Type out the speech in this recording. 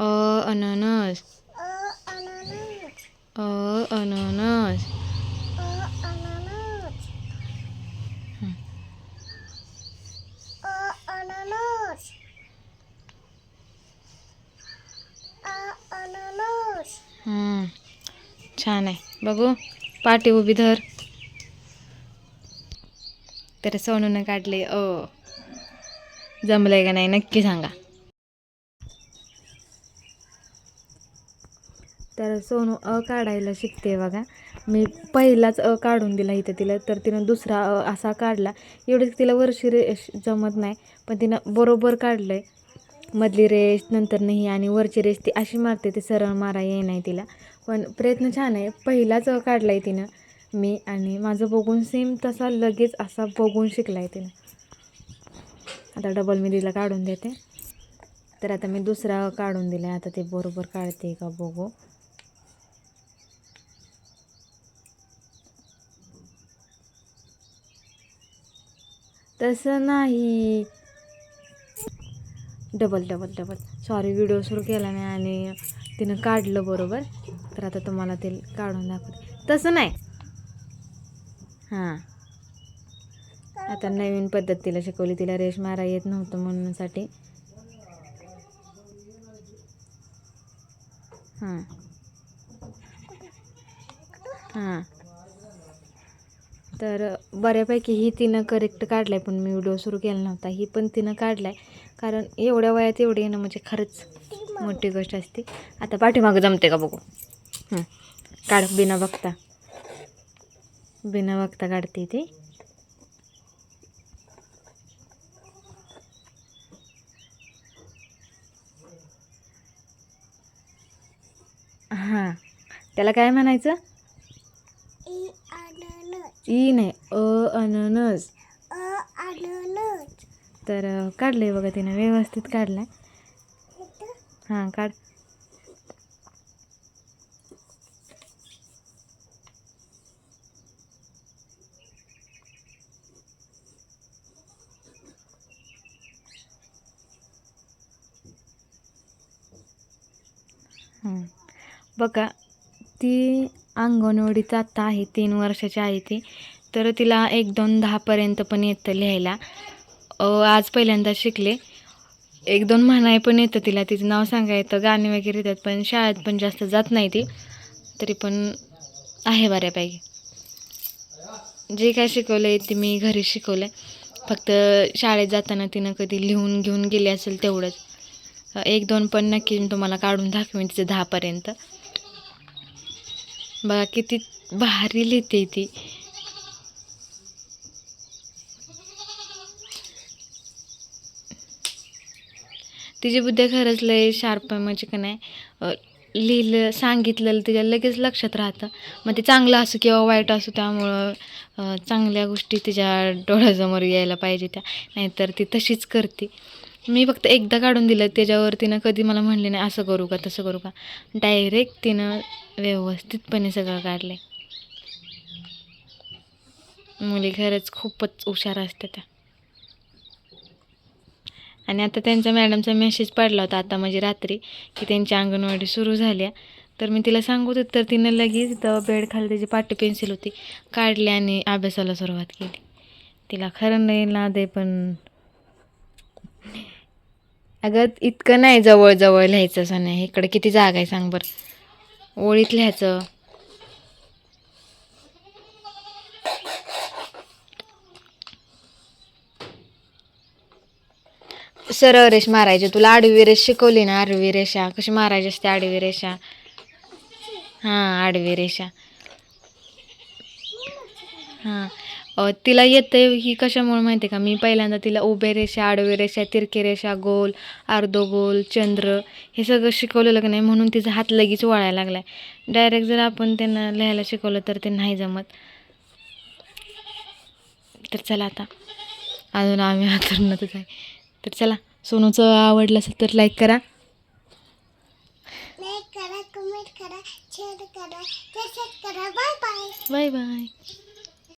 अननस अ अननस. अ अननस. अ अननस अ अननस अननस छान आहे. बघू पाठी उभी धर. तर सोनूनं काढले अ. जमलंय का नाही नक्की सांगा. तर सोनू अ काढायला शिकते बघा. मी पहिलाच अ काढून दिला इथं तिला तर तिनं दुसरा अ असा काढला. एवढीच तिला वरशी रेश जमत नाही पण तिनं बरोबर काढलं आहे मधली रेष नंतर नाही आणि वरची रेष ती अशी मारते ती सरळ मारा ये नाही तिला. पण प्रयत्न छान आहे. पहिलाच अ काढला आहे तिनं मी आणि माझं बघून सेम तसा लगेच असा बघून शिकला आहे तिनं. आता डबल मी तिला काढून देते. तर आता मी दुसरा काढून दिला आता ते बरोबर काढते का बघू. तसं नाही. Double double double sorry video सुरू केला नाही आणि तिनं काढलं बरोबर. तर आता तुम्हाला ते काढून दाखवते. तसं नाही. हां. आता नवीन पद्धत तिला शिकवली. तिला रेश मारा येत नव्हतं म्हणण्यासाठी. हां. हां. तर बऱ्यापैकी ही तिनं करेक्ट काढलाय पण मी व्हिडिओ सुरू केला नव्हता. ही पण तिनं काढला आहे कारण एवढ्या वयात एवढे येणं म्हणजे खरंच मोठी गोष्ट असते. आता पाठीमागं जमते का बघू? काढ बिना बघता. बिना बघता काढते ती. हां. त्याला काय म्हणायचं? ई नाही अ अननस तर अ, काढलंय बघा तिनं व्यवस्थित काढलाय. हां काढ. हं. बघा ती अंगणवाडीत आत्ता आहे तीन वर्षाची आहे ती. तर तिला एक दोन दहापर्यंत पण येतं लिहायला. आज पहिल्यांदा शिकले. एक दोन म्हणाय पण येतं तिला. तिचं नाव सांगा येतं गाणे वगैरे येतात पण शाळेत पण जास्त जात नाही ती. तरी पण आहे बऱ्यापैकी. जे काय शिकवलं आहे ते मी घरी शिकवलं आहे फक्त शाळेत जाताना तिनं कधी लिहून घेऊन गेली असेल तेवढंच. एक दोन पण नक्की तुम्हाला काढून दाखवेन तिचं दहापर्यंत बघा किती भारी लिहिते ती. तिची बुद्धी खरंच लय शार्प आहे म्हणजे का नाही लिहिलं सांगितलेलं तिच्या लगेच लक्षात राहतं. मग ते चांगलं असो किंवा वाईट असो त्यामुळं चांगल्या गोष्टी तिच्या डोळ्यासमोर यायला पाहिजे त्या. नाहीतर ती तशीच करते. मी फक्त एकदा काढून दिलं त्याच्यावर तिनं कधी मला म्हणले नाही असं करू का तसं करू का? डायरेक्ट तिनं व्यवस्थितपणे सगळं काढलं मुली खरंच खूपच हुशार असते त्या आणि आता त्यांच्या मॅडमचा मेसेज पडला होता आता म्हणजे रात्री की त्यांची अंगणवाडी सुरू झाल्या तर मी तिला सांगत होते तर तिनं लगेच तेव्हा बेड खाली त्याची पाटी पेन्सिल होती काढली आणि अभ्यासाला सुरुवात केली. तिला खरं नाही ना दे पण अगं इतकं नाही जवळ जवळ लिहायचं असं नाही इकडे किती जागा आहे सांग बरं. ओळीत लिहायचं. सरळ रेष मारायची. तुला आडवी रेष शिकवली ना आडवी रेषा? कशी मारायची असते आडवी रेषा? हां आडवी रेषा. हां. तिला येतं ही कशामुळे माहिती आहे का? मी पहिल्यांदा तिला उभे रेषा आडवी रेषा तिरकी रेषा गोल अर्धगोल चंद्र हे सगळं शिकवलेलं का नाही म्हणून तिचा हात लगेच वळायला लागला आहे डायरेक्ट जर आपण त्यांना लिहायला शिकवलं तर ते नाही जमत. तर चला आता. अजून आम्ही हातूनच आहे. तर चला सोनूचं आवडलं असेल तर लाईक करा. लाईक करा कमेंट करा शेअर करा बाय बाय बाय बाय